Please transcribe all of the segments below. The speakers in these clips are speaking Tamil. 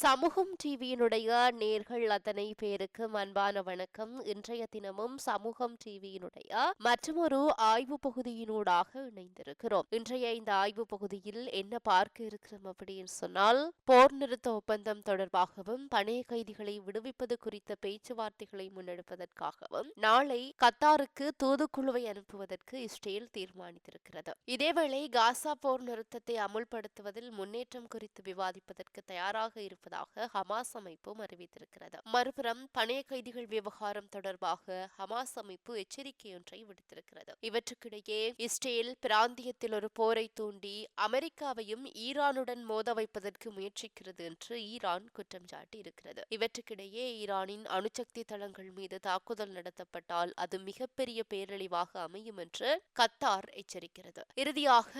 சமூகம் டிவியினுடைய நேர்கள் அத்தனை பேருக்கு அன்பான வணக்கம். இன்றைய தினமும் சமூகம் டிவியினுடைய மற்றொரு ஆய்வு பகுதியினூடாக இணைந்திருக்கிறோம். இன்றைய இந்த ஆய்வு பகுதியில் என்ன பார்க்க இருக்கிறோம் அப்படின்னு சொன்னால் போர் நிறுத்த ஒப்பந்தம் தொடர்பாகவும் பணைய கைதிகளை விடுவிப்பது குறித்த பேச்சுவார்த்தைகளை முன்னெடுப்பதற்காகவும் நாளை கத்தாருக்கு தூதுக்குழுவை அனுப்புவதற்கு இஸ்ரேல் தீர்மானித்திருக்கிறது. இதேவேளை காசா போர் நிறுத்தத்தை அமுல்படுத்துவதில் முன்னேற்றம் குறித்து விவாதிப்பதற்கு தயாராக இருப்பது இருப்பதாக ஹமாஸ் அமைப்பும் அறிவித்திருக்கிறது. மறுபுறம் பணைய கைதிகள் விவகாரம் தொடர்பாக ஹமாஸ் அமைப்பு எச்சரிக்கையொன்றை விடுத்திருக்கிறது. இவற்றுக்கிடையே இஸ்ரேல் பிராந்தியத்தில் ஒரு போரை தூண்டி அமெரிக்காவையும் ஈரானுடன் மோத வைப்பதற்கு முயற்சிக்கிறது என்று ஈரான் குற்றம் சாட்டி இருக்கிறது இவற்றுக்கிடையே ஈரானின் அணுசக்தி தளங்கள் மீது தாக்குதல் நடத்தப்பட்டால் அது மிகப்பெரிய பேரழிவாக அமையும் என்று கத்தார் எச்சரிக்கிறது. இறுதியாக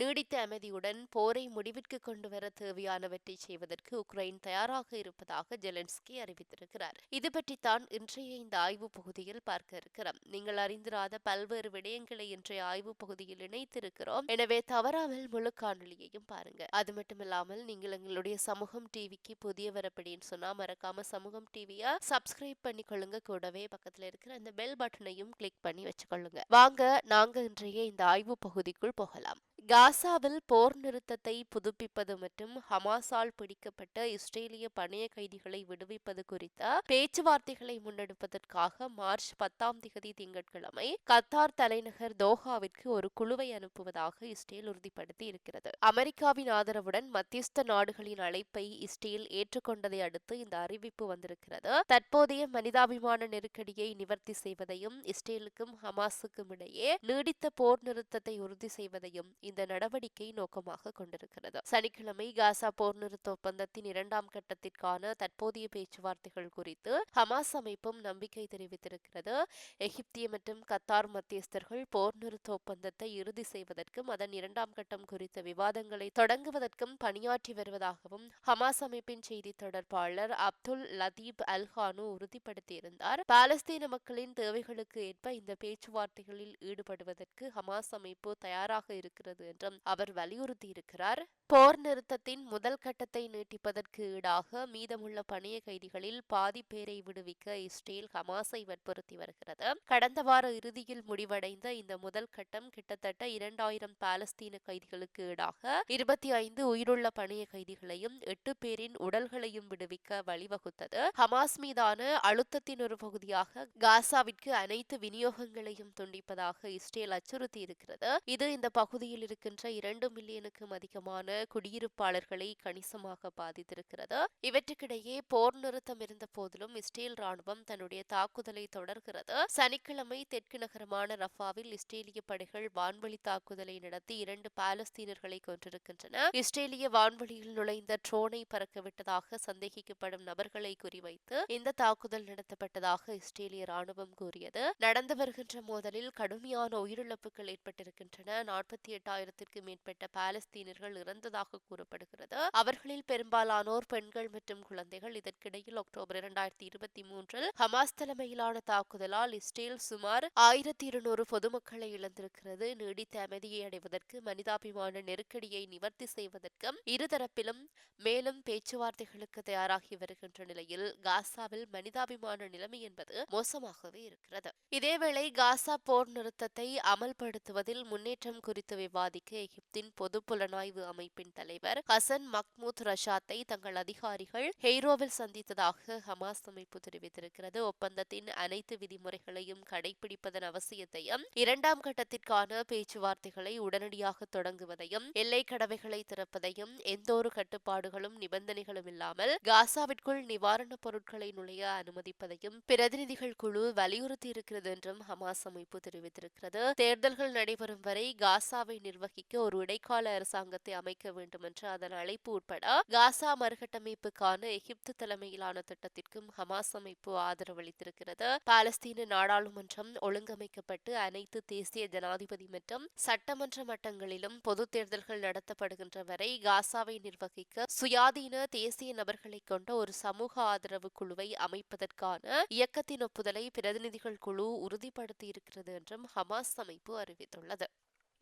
நீடித்த அமைதியுடன் போரை முடிவிற்கு கொண்டு வர தேவையானவற்றை செய்வதற்கு உக்ரைன் தயாராக இருப்பதாக ஜெலன்ஸ்கி அறிவித்திருக்கிறார். இது பற்றித்தான் இன்றைய இந்த ஆய்வு பகுதியில் பார்க்க இருக்கிறோம். நீங்கள் அறிந்திராத பல்வேறு விடயங்களை இன்றைய ஆய்வு பகுதியில் இணைத்திருக்கிறோம். எனவே தவறாமல் முழு காணொலியையும் பாருங்க. அது மட்டுமில்லாமல் நீங்கள் எங்களுடைய சமூகம் டிவிக்கு புதியவர் அப்படின்னு சொன்னா மறக்காம சமூகம் டிவியை சப்ஸ்கிரைப் பண்ணிக்கொள்ளுங்க. கூடவே பக்கத்துல இருக்கிற அந்த பெல் பட்டனையும் கிளிக் பண்ணி வச்சுக்கொள்ளுங்க. வாங்க நாங்க இன்றைய இந்த ஆய்வு பகுதிக்குள் போகலாம். காசாவில் போர் நிறுத்தத்தை புதுப்பிப்பது மற்றும் ஹமாஸால் பிடிக்கப்பட்ட இஸ்ரேலிய பணைய கைதிகளை விடுவிப்பது குறித்த பேச்சுவார்த்தைகளை முன்னெடுப்பதற்காக மார்ச் பத்தாம் திகதி திங்கட்கிழமை கத்தார் தலைநகர் தோஹாவிற்கு ஒரு குழுவை அனுப்புவதாக இஸ்ரேல் உறுதிப்படுத்தி இருக்கிறது. அமெரிக்காவின் ஆதரவுடன் மத்தியஸ்த நாடுகளின் அழைப்பை இஸ்ரேல் ஏற்றுக்கொண்டதை அடுத்து இந்த அறிவிப்பு வந்திருக்கிறது. தற்போதைய மனிதாபிமான நெருக்கடியை நிவர்த்தி செய்வதையும் இஸ்ரேலுக்கும் ஹமாஸுக்கும் இடையே நீடித்த போர் நிறுத்தத்தை உறுதி செய்வதையும் இந்த இந்த நடவடிக்கை நோக்கமாக கொண்டிருக்கிறது. சனிக்கிழமை காசா போர் நிறுத்த ஒப்பந்தத்தின் இரண்டாம் கட்டத்திற்கான தற்போதைய பேச்சுவார்த்தைகள் குறித்து ஹமாஸ் அமைப்பும் நம்பிக்கை தெரிவித்திருக்கிறது. எகிப்திய மற்றும் கத்தார் மத்தியஸ்தர்கள் போர் நிறுத்த ஒப்பந்தத்தை இறுதி செய்வதற்கும் அதன் இரண்டாம் கட்டம் குறித்த விவாதங்களை தொடங்குவதற்கும் பணியாற்றி வருவதாகவும் ஹமாஸ் அமைப்பின் செய்தி தொடர்பாளர் அப்துல் லதீப் அல்ஹானு உறுதிப்படுத்தியிருந்தார். பாலஸ்தீன மக்களின் தேவைகளுக்கு ஏற்ப இந்த பேச்சுவார்த்தைகளில் ஈடுபடுவதற்கு ஹமாஸ் அமைப்பு தயாராக இருக்கிறது என்றும் அவர் வலியுறுத்தியிருக்கிறார். போர் நிறுத்தத்தின் முதல் கட்டத்தை நீட்டிப்பதற்கு ஈடாக மீதமுள்ள பணிய கைதிகளில் பாதி பேரை விடுவிக்க இஸ்ரேல் ஹமாஸை வற்புறுத்தி வருகிறது. கடந்த வார இறுதியில் முடிவடைந்த இந்த முதல் கட்டம் கிட்டத்தட்ட இரண்டாயிரம் பாலஸ்தீன கைதிகளுக்கு ஈடாக இருபத்தி ஐந்து உயிருள்ள பணிய கைதிகளையும் எட்டு பேரின் உடல்களையும் விடுவிக்க வழிவகுத்தது. ஹமாஸ் மீதான அழுத்தத்தின் ஒரு பகுதியாக காசாவிற்கு அனைத்து விநியோகங்களையும் துண்டிப்பதாக இஸ்ரேல் அச்சுறுத்தி இருக்கிறது இது இந்த பகுதியில் இருக்கின்ற இரண்டு மில்லியனுக்கும் அதிகமான குடியிருப்பாளர்களை கணிசமாக பாதித்திருக்கிறது. இவற்றுக்கிடையே போர் நிறுத்தம் இருந்த போதிலும் இஸ்ரேல் ராணுவம் தன்னுடைய தாக்குதலை தொடர்கிறது. சனிக்கிழமை தெற்கு நகரமான ரஃபாவில் இஸ்ரேலிய படைகள் வான்வழி தாக்குதலை நடத்தி இரண்டு பாலஸ்தீனர்களை கொன்றிருக்கின்றன. இஸ்ரேலிய வான்வழியில் நுழைந்த ட்ரோனை பறக்கவிட்டதாக சந்தேகிக்கப்படும் நபர்களை குறிவைத்து இந்த தாக்குதல் நடத்தப்பட்டதாக இஸ்ரேலிய ராணுவம் கூறியது. நடந்து வருகின்ற மோதலில் கடுமையான உயிரிழப்புகள் ஏற்பட்டிருக்கின்றன. நாற்பத்தி எட்டாயிரம் எட்டாயிரத்திற்கு மேற்பட்ட பாலஸ்தீனர்கள் இறந்ததாக கூறப்படுகிறது. அவர்களில் பெரும்பாலானோர் பெண்கள் மற்றும் குழந்தைகள். இதற்கிடையில் அக்டோபர் இரண்டாயிரத்தி இருபத்தி மூன்றில் ஹமாஸ் தலைமையிலான தாக்குதலால் இஸ்ரேல் சுமார் ஆயிரத்தி இருநூறு பொதுமக்களை இழந்திருக்கிறது. நீடித்த அமைதியை அடைவதற்கு மனிதாபிமான நெருக்கடியை நிவர்த்தி செய்வதற்கும் இருதரப்பிலும் மேலும் பேச்சுவார்த்தைகளுக்கு தயாராகி வருகின்ற நிலையில் காசாவில் மனிதாபிமான நிலைமை என்பது மோசமாகவே இருக்கிறது. இதேவேளை காசா போர் நிறுத்தத்தை அமல்படுத்துவதில் முன்னேற்றம் குறித்து விவாதி விவாதிக்க எகிப்தின் பொது புலனாய்வு அமைப்பின் தலைவர் ஹசன் மக்மூத் ரஷாத்தை தங்கள் அதிகாரிகள் ஹெய்ரோவில் சந்தித்ததாக ஹமாஸ் அமைப்பு தெரிவித்திருக்கிறது. ஒப்பந்தத்தின் அனைத்து விதிமுறைகளையும் கடைபிடிப்பதன் அவசியத்தையும் இரண்டாம் கட்டத்திற்கான பேச்சுவார்த்தைகளை உடனடியாக தொடங்குவதையும் எல்லை கடவைகளை திறப்பதையும் எந்தொரு கட்டுப்பாடுகளும் நிபந்தனைகளும் இல்லாமல் காசாவிற்குள் நிவாரணப் பொருட்களை நுழைய அனுமதிப்பதையும் பிரதிநிதிகள் குழு வலியுறுத்தி இருக்கிறது என்றும் ஹமாஸ் அமைப்பு தெரிவித்திருக்கிறது. தேர்தல்கள் நடைபெறும் வரை காசாவை நிர்வகிக்க ஒரு இடைக்கால அரசாங்கத்தை அமைக்க வேண்டும் என்று அதன் அழைப்பு உட்பட காசா மறுகட்டமைப்புக்கான எகிப்து தலைமையிலான திட்டத்திற்கும் ஹமாஸ் அமைப்பு ஆதரவளித்திருக்கிறது பாலஸ்தீன நாடாளுமன்றம் ஒழுங்கமைக்கப்பட்டு அனைத்து தேசிய ஜனாதிபதி மற்றும் சட்டமன்ற மட்டங்களிலும் பொது தேர்தல்கள் நடத்தப்படுகின்ற வரை காசாவை நிர்வகிக்க சுயாதீன தேசிய நபர்களை கொண்ட ஒரு சமூக ஆதரவு குழுவை அமைப்பதற்கான இயக்கத்தின் ஒப்புதலை பிரதிநிதிகள் குழு உறுதிப்படுத்தியிருக்கிறது என்றும் ஹமாஸ் அமைப்பு அறிவித்துள்ளது.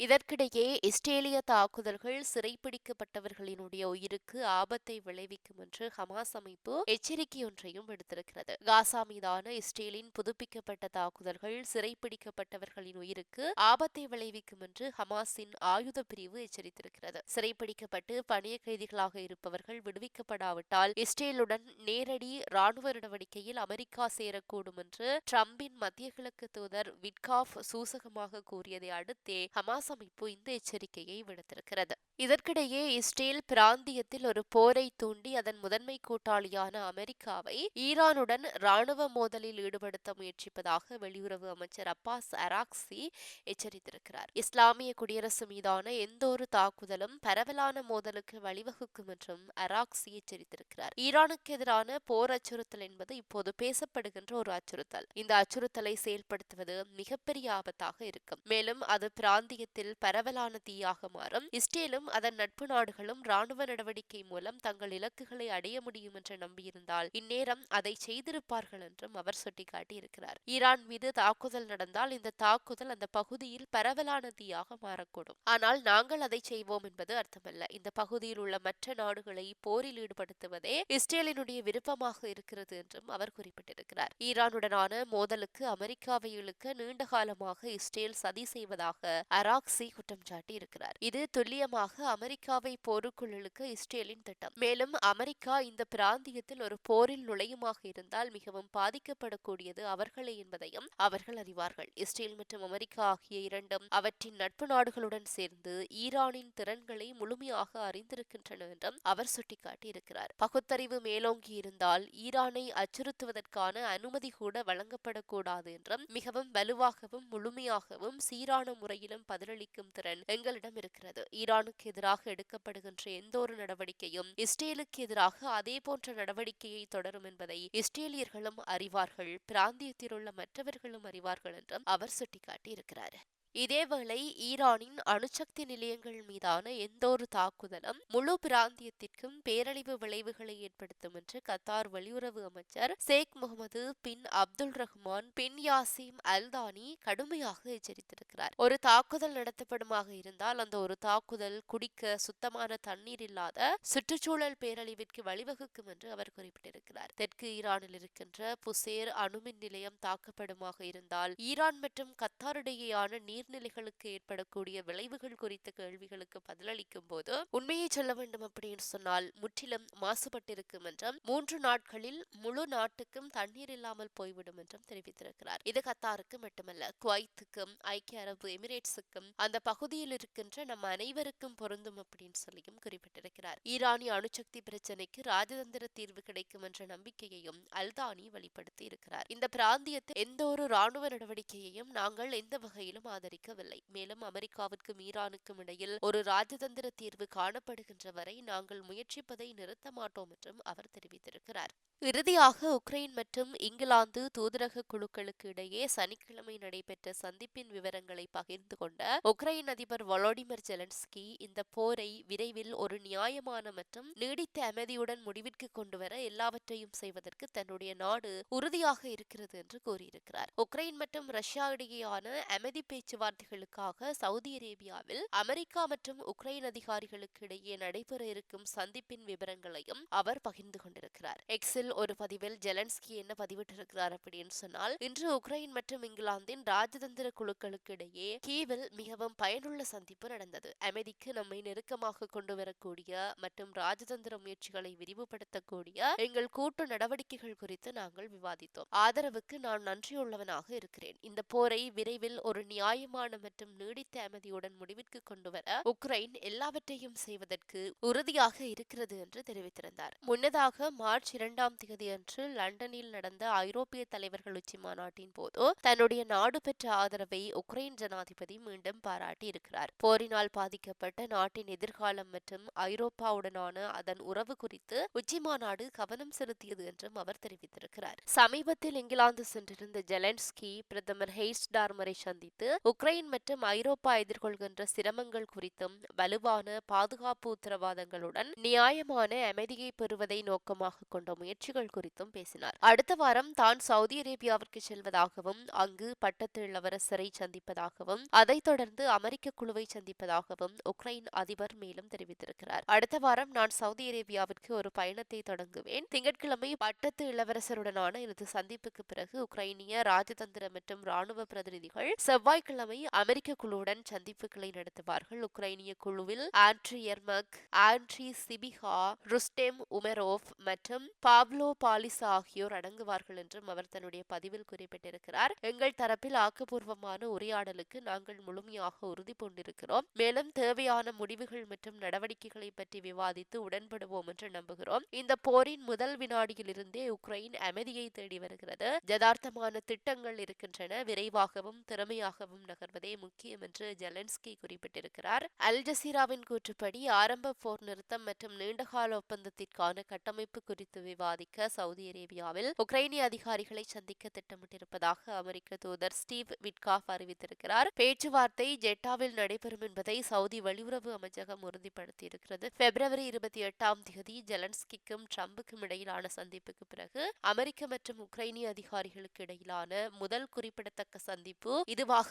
இதற்கிடையே இஸ்ரேலிய தாக்குதல்கள் சிறைப்பிடிக்கப்பட்டவர்களினுடைய உயிருக்கு ஆபத்தை விளைவிக்கும் என்று ஹமாஸ் அமைப்பு எச்சரிக்கையொன்றையும் விடுத்திருக்கிறது. காசா மீதான இஸ்ரேலின் புதுப்பிக்கப்பட்ட தாக்குதல்கள் சிறைப்பிடிக்கப்பட்டவர்களின் உயிருக்கு ஆபத்தை விளைவிக்கும் என்று ஹமாஸின் ஆயுத பிரிவு எச்சரித்திருக்கிறது. சிறைப்பிடிக்கப்பட்டு பணிய கைதிகளாக இருப்பவர்கள் விடுவிக்கப்படாவிட்டால் இஸ்ரேலுடன் நேரடி ராணுவ நடவடிக்கையில் அமெரிக்கா சேரக்கூடும் என்று டிரம்பின் மத்திய கிழக்கு தூதர் விட்காஃப் சூசகமாக கூறியதை அடுத்தே ஹமாஸ் ஹமாஸ் அமைப்பு இந்த எச்சரிக்கையை விடுத்திருக்கிறது இதற்கிடையே இஸ்ரேல் பிராந்தியத்தில் ஒரு போரை தூண்டி அதன் முதன்மை கூட்டாளியான அமெரிக்காவை ஈரானுடன் ராணுவ மோதலில் ஈடுபடுத்த முயற்சிப்பதாக வெளியுறவு அமைச்சர் அப்பாஸ் அராக்சி எச்சரித்திருக்கிறார் இஸ்லாமிய குடியரசு மீதான எந்த ஒரு தாக்குதலும் பரவலான மோதலுக்கு வழிவகுக்கும் என்றும் அராக்சி எச்சரித்திருக்கிறார் ஈரானுக்கு எதிரான போர் அச்சுறுத்தல் என்பது இப்போது பேசப்படுகின்ற ஒரு அச்சுறுத்தல் இந்த அச்சுறுத்தலை செயல்படுத்துவது மிகப்பெரிய ஆபத்தாக இருக்கும் மேலும் அது பிராந்தியத்தில் பிராந்தியத்தில் பரவலான தீயாக மாறும். இஸ்ரேலும் அதன் நட்பு நாடுகளும் ராணுவ நடவடிக்கை மூலம் தங்கள் இலக்குகளை அடைய முடியும் என்று நம்பியிருந்தால் இந்நேரம் அதை செய்திருப்பார்கள் என்றும் அவர் சுட்டிக்காட்டியிருக்கிறார். ஈரான் மீது தாக்குதல் நடந்தால் இந்த தாக்குதல் அந்த பகுதியில் பரவலான தீயாக மாறக்கூடும். ஆனால் நாங்கள் அதை செய்வோம் என்பது அர்த்தமல்ல. இந்த பகுதியில் உள்ள மற்ற நாடுகளை போரில் ஈடுபடுத்துவதே இஸ்ரேலினுடைய விருப்பமாக இருக்கிறது என்றும் அவர் குறிப்பிட்டிருக்கிறார். ஈரானுடனான மோதலுக்கு அமெரிக்காவை இழுக்க நீண்ட காலமாக இஸ்ரேல் சதி செய்வதாக அராக் ராக்ஸி குற்றம் சாட்டி இருக்கிறார். இது துல்லியமாக அமெரிக்காவை போருக்குழலுக்கு இஸ்ரேலின் திட்டம். மேலும் அமெரிக்கா இந்த பிராந்தியத்தில் ஒரு போரில் நுழையுமாக இருந்தால் மிகவும் பாதிக்கப்படக்கூடியது அவர்களே என்பதையும் அவர்கள் அறிவார்கள். இஸ்ரேல் மற்றும் அமெரிக்கா ஆகிய இரண்டும் அவற்றின் நட்பு நாடுகளுடன் சேர்ந்து ஈரானின் திறன்களை முழுமையாக அறிந்திருக்கின்றன என்றும் அவர் சுட்டிக்காட்டி இருக்கிறார் பகுத்தறிவு மேலோங்கி இருந்தால் ஈரானை அச்சுறுத்துவதற்கான அனுமதி கூட வழங்கப்படக்கூடாது என்றும் மிகவும் வலுவாகவும் முழுமையாகவும் சீரான முறையிலும் பதிலளி பதிலளிக்கும் திறன் எங்களிடம் இருக்கிறது. ஈரானுக்கு எதிராக எடுக்கப்படுகின்ற எந்த ஒரு நடவடிக்கையும் இஸ்ரேலுக்கு எதிராக அதே போன்ற நடவடிக்கையை தொடரும் என்பதை இஸ்ரேலியர்களும் அறிவார்கள். பிராந்தியத்தில் உள்ள மற்றவர்களும் அறிவார்கள் என்றும் அவர் சுட்டிக்காட்டியிருக்கிறார். இதேவேளை ஈரானின் அணுசக்தி நிலையங்கள் மீதான எந்தொரு தாக்குதலும் முழு பிராந்தியத்திற்கும் பேரழிவு விளைவுகளை ஏற்படுத்தும் என்று கத்தார் வெளியுறவு அமைச்சர் Sheikh Mohammed bin Abdul Rahman bin Yasim Al Thani கடுமையாக எச்சரித்திருக்கிறார். ஒரு தாக்குதல் நடத்தப்படுமாக இருந்தால் அந்த ஒரு தாக்குதல் குடிக்க சுத்தமான தண்ணீர் இல்லாத சுற்றுச்சூழல் பேரழிவிற்கு வழிவகுக்கும் என்று அவர் குறிப்பிட்டிருக்கிறார். தெற்கு ஈரானில் இருக்கின்ற புசேர் அணுமின் நிலையம் தாக்கப்படுமாக இருந்தால் ஈரான் மற்றும் கத்தாரிடையேயான நீர் நீர்நிலைகளுக்கு ஏற்படக்கூடிய விளைவுகள் குறித்த கேள்விகளுக்கு பதிலளிக்கும் போது உண்மையை சொல்ல வேண்டும் அப்படின்னு சொன்னால் முற்றிலும் மாசுபட்டிருக்கும் என்றும் மூன்று நாட்களில் முழு நாட்டுக்கும் தண்ணீர் இல்லாமல் போய்விடும் என்றும் தெரிவித்திருக்கிறார். இது கத்தாருக்கு மட்டுமல்ல குவைத்துக்கும் ஐக்கிய அரபு எமிரேட்ஸுக்கும் அந்த பகுதியில் இருக்கின்ற நம் அனைவருக்கும் பொருந்தும் அப்படின்னு சொல்லியும் குறிப்பிட்டிருக்கிறார். ஈரானிய அணுசக்தி பிரச்சனைக்கு ராஜதந்திர தீர்வு கிடைக்கும் என்ற நம்பிக்கையையும் அல்தானி வெளிப்படுத்தி இருக்கிறார். இந்த பிராந்தியத்தில் எந்த ஒரு ராணுவ நடவடிக்கையையும் நாங்கள் எந்த வகையிலும் ஆதரி அதிகரிக்கவில்லை மேலும் அமெரிக்காவிற்கும் ஈரானுக்கும் இடையில் ஒரு ராஜதந்திர தீர்வு காணப்படுகின்ற வரை நாங்கள் முயற்சிப்பதை நிறுத்த மாட்டோம் என்றும் அவர் தெரிவித்திருக்கிறார். இறுதியாக உக்ரைன் மற்றும் இங்கிலாந்து தூதரக குழுக்களுக்கு இடையே சனிக்கிழமை நடைபெற்ற சந்திப்பின் விவரங்களை பகிர்ந்து கொண்ட உக்ரைன் அதிபர் வொலோடிமிர் ஜெலன்ஸ்கி இந்த போரை விரைவில் ஒரு நியாயமான மற்றும் நீடித்த அமைதியுடன் முடிவிற்கு கொண்டுவர எல்லாவற்றையும் செய்வதற்கு தன்னுடைய நாடு உறுதியாக இருக்கிறது என்று கூறியிருக்கிறார். உக்ரைன் மற்றும் ரஷ்யா இடையேயான அமைதி பேச்சுவார்த்தை பேச்சுவார்த்தைகளுக்காக சவுதி அரேபியாவில் அமெரிக்கா மற்றும் உக்ரைன் அதிகாரிகளுக்கு இடையே நடைபெற இருக்கும் சந்திப்பின் விவரங்களையும் அவர் பகிர்ந்து கொண்டிருக்கிறார். எக்ஸில் ஒரு பதிவில் ஜெலன்ஸ்கி என்ன பதிவிட்டிருக்கிறார் அப்படின்னு சொன்னால் இன்று உக்ரைன் மற்றும் இங்கிலாந்தின் ராஜதந்திர குழுக்களுக்கு இடையே கீவில் மிகவும் பயனுள்ள சந்திப்பு நடந்தது. அமைதிக்கு நம்மை நெருக்கமாக கொண்டு வரக்கூடிய மற்றும் ராஜதந்திர முயற்சிகளை விரிவுபடுத்தக்கூடிய எங்கள் கூட்டு நடவடிக்கைகள் குறித்து நாங்கள் விவாதித்தோம். ஆதரவுக்கு நான் நன்றியுள்ளவனாக இருக்கிறேன். இந்த போரை விரைவில் ஒரு நியாயம் தீர்மானம் மற்றும் நீடித்த அமைதியுடன் முடிவிற்கு கொண்டுவர உக்ரைன் எல்லாவற்றையும் செய்வதற்கு உறுதியாக இருக்கிறது என்று தெரிவித்திருந்தார். முன்னதாக மார்ச் இரண்டாம் தேதியன்று லண்டனில் நடந்த ஐரோப்பிய தலைவர்கள் உச்சி மாநாட்டின் போது தன்னுடைய நாடு பெற்ற ஆதரவை உக்ரைன் ஜனாதிபதி மீண்டும் பாராட்டி இருக்கிறார். போரினால் பாதிக்கப்பட்ட நாட்டின் எதிர்காலம் மற்றும் ஐரோப்பாவுடனான அதன் உறவு குறித்து உச்சி மாநாடு கவனம் செலுத்தியது என்றும் அவர் தெரிவித்திருக்கிறார். சமீபத்தில் இங்கிலாந்து சென்றிருந்த ஜெலன்ஸ்கி பிரதமர் ஹெய்ஸ் டார்மரை சந்தித்து உக்ரைன் மற்றும் ஐரோப்பா எதிர்கொள்கின்ற சிரமங்கள் குறித்தும் வலுவான பாதுகாப்பு உத்தரவாதங்களுடன் நியாயமான அமைதியை பெறுவதை நோக்கமாக கொண்ட முயற்சிகள் குறித்தும் பேசினார். அடுத்த வாரம் தான் சவுதி அரேபியாவிற்கு செல்வதாகவும் அங்கு பட்டத்து இளவரசரை சந்திப்பதாகவும் அதைத் தொடர்ந்து அமெரிக்க குழுவை சந்திப்பதாகவும் உக்ரைன் அதிபர் மேலும் தெரிவித்திருக்கிறார். அடுத்த வாரம் நான் சவுதி அரேபியாவிற்கு ஒரு பயணத்தை தொடங்குவேன். திங்கட்கிழமை பட்டத்து இளவரசருடனான எனது சந்திப்புக்கு பிறகு உக்ரைனிய ராஜதந்திர மற்றும் ராணுவ பிரதிநிதிகள் செவ்வாய்க்கிழமை அமெரிக்க குழுவுடன் சந்திப்புகளை நடத்துவார்கள். உக்ரைனிய குழுவில் Andriy Yermak Andriy Sybiha Rustem Umerov மற்றும் பாப்லோ பாலிஸ் ஆகியோர் அடங்குவார்கள் என்றும் அவர் தன்னுடைய பதிவில் குறிப்பிட்டிருக்கிறார். எங்கள் தரப்பில் ஆக்கப்பூர்வமான உரையாடலுக்கு நாங்கள் முழுமையாக உறுதி பூண்டிருக்கிறோம். மேலும் தேவையான முடிவுகள் மற்றும் நடவடிக்கைகளை பற்றி விவாதித்து உடன்படுவோம் என்று நம்புகிறோம். இந்த போரின் முதல் வினாடியில் இருந்தே உக்ரைன் அமைதியை தேடி வருகிறது. யதார்த்தமான திட்டங்கள் இருக்கின்றன. விரைவாகவும் திறமையாகவும் நகர்வதே முக்கியம் என்று ஜெலன்ஸ்கி குறிப்பிட்டிருக்கிறார். அல் ஜசீராவின் கூற்றுப்படி ஆரம்ப போர் நிறுத்தம் மற்றும் நீண்டகால ஒப்பந்தத்திற்கான கட்டமைப்பு குறித்து விவாதிக்க சவுதி அரேபியாவில் உக்ரைனிய அதிகாரிகளை சந்திக்க திட்டமிட்டிருப்பதாக அமெரிக்க தூதர் ஸ்டீவ் விட்காஃப் அறிவித்திருக்கிறார். பேச்சுவார்த்தை ஜெட்டாவில் நடைபெறும் என்பதை சவுதி வெளியுறவு அமைச்சகம் உறுதிப்படுத்தியிருக்கிறது. பிப்ரவரி இருபத்தி எட்டாம் தேதி ஜெலன்ஸ்கிக்கும் ட்ரம்புக்கும் இடையிலான சந்திப்புக்கு பிறகு அமெரிக்க மற்றும் உக்ரைனிய அதிகாரிகளுக்கு இடையிலான முதல் குறிப்பிடத்தக்க சந்திப்பு இதுவாக